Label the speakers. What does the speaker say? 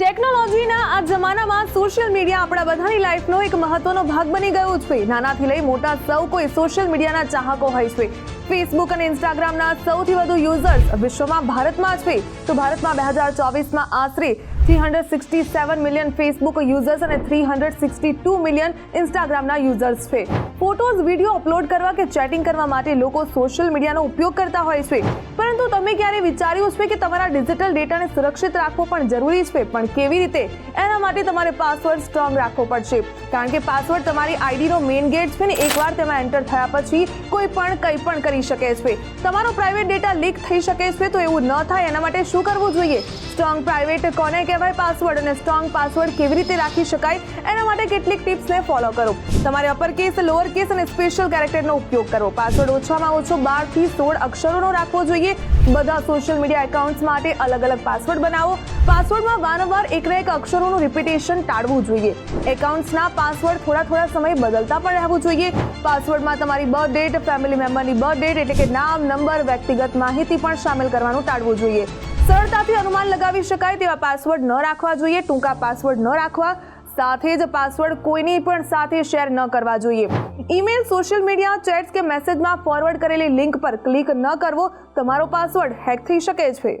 Speaker 1: ટેકનોલોજીના આ જમાનામાં સોશિયલ મીડિયા આપણા બધાની લાઈફનો એક મહત્વનો ભાગ બની ગયો છે. નાનાથી લઈ મોટા સૌ કોઈ સોશિયલ મીડિયાના ચાહકો હોય છે. ફેસબુક અને ઇન્સ્ટાગ્રામના સૌથી વધુ યુઝર્સ વિશ્વમાં ભારતમાં છે. તો ભારતમાં બે હજાર ચોવીસમાં આશરે three hundred sixty seven million Facebook users અને three hundred sixty two million ઇન્સ્ટાગ્રામના users છે. ફોટોઝ વીડિયો અપલોડ કરવા કે ચેટિંગ કરવા માટે લોકો સોશિયલ મીડિયાનો ઉપયોગ કરતા હોય છે. પરંતુ તમે ક્યારે વિચાર્યું છે કે તમારા ડિજિટલ ડેટાને સુરક્ષિત રાખવો પણ જરૂરી છે? પણ કેવી રીતે? એના માટે તમારે પાસવર્ડ સ્ટ્રોંગ રાખવો પડશે. કારણ કે પાસવર્ડ તમારી આઈડીનો મેઇન ગેટ છે ને, એકવાર તેમાં એન્ટર થયા પછી કોઈ પણ કંઈ પણ કરી શકે છે. તમારો પ્રાઇવેટ ડેટા લીક થઈ શકે છે તો એવું ન થાય. એના માટે શું કરવું જોઈએ? સ્ટ્રોંગ પ્રાઇવેટ કોને કહેવાય પાસવર્ડ અને સ્ટ્રોંગ પાસવર્ડ કેવી રીતે રાખી શકાય એના માટે કેટલીક ટિપ્સને ફોલો કરો. તમારે અપર કેસ લોઅર કેસ અને સ્પેશિયલ કેરેક્ટરનો ઉપયોગ કરો પાસવર્ડ ઓછામાં ઓછો બારથી સોળ અક્ષરોનો રાખવો જોઈએ. બધા સોશિયલ મીડિયા એકાઉન્ટ્સ માટે અલગ અલગ પાસવર્ડ બનાવો. પાસવર્ડમાં વારંવાર એકના એક અક્ષરોનું રિપીટેશન ટાળવું જોઈએ. એકાઉન્ટ્સના પાસવર્ડ થોડા થોડા સમય બદલતા પણ રહેવું જોઈએ. પાસવર્ડમાં તમારી બર્થ ડેટ ફેમિલી મેમ્બરની બર્થ ડેટ એટલે કે નામ નંબર વ્યક્તિગત માહિતી પણ સામેલ કરવાનું ટાળવું જોઈએ. સરળતાથી અનુમાન લગાવી શકાય તેવા પાસવર્ડ ન રાખવા જોઈએ, ટૂંકા પાસવર્ડ ન રાખવા, સાથે જ પાસવર્ડ કોઈની પણ સાથે શેર ન કરવા જોઈએ. ઈમેલ સોશિયલ મીડિયા ચેટ્સ કે મેસેજમાં ફોરવર્ડ કરેલી લિંક પર ક્લિક ન કરવો, તમારો પાસવર્ડ હેક થઈ શકે છે.